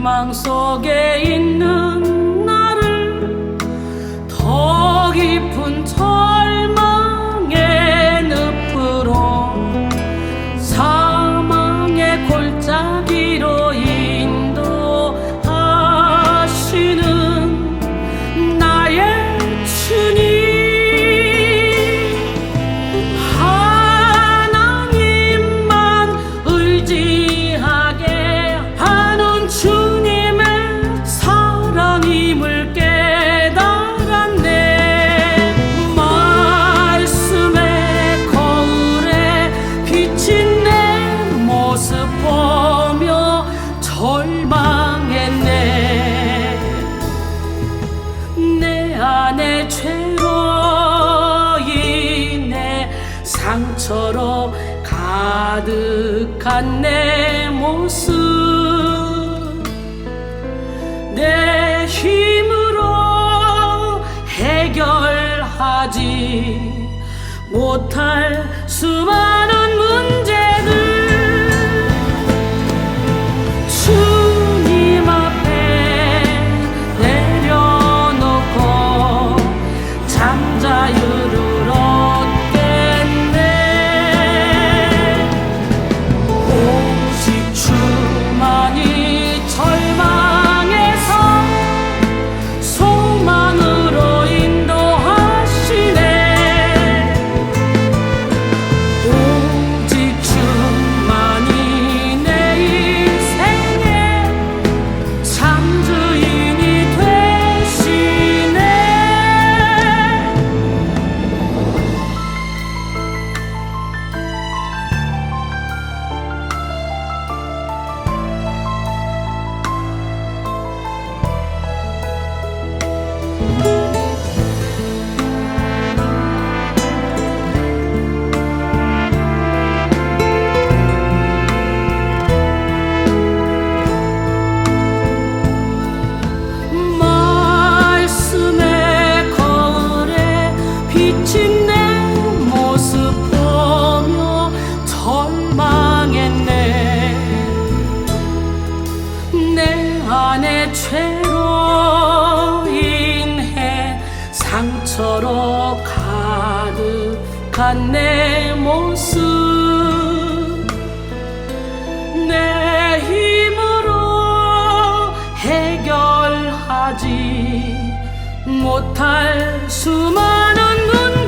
절망 속에 있는 가득한 내 모습 내 힘으로 해결하지 못할 수만 나의 죄로 인해 상처로 가득한 내 모습 내 힘으로 해결하지 못할 수많은 문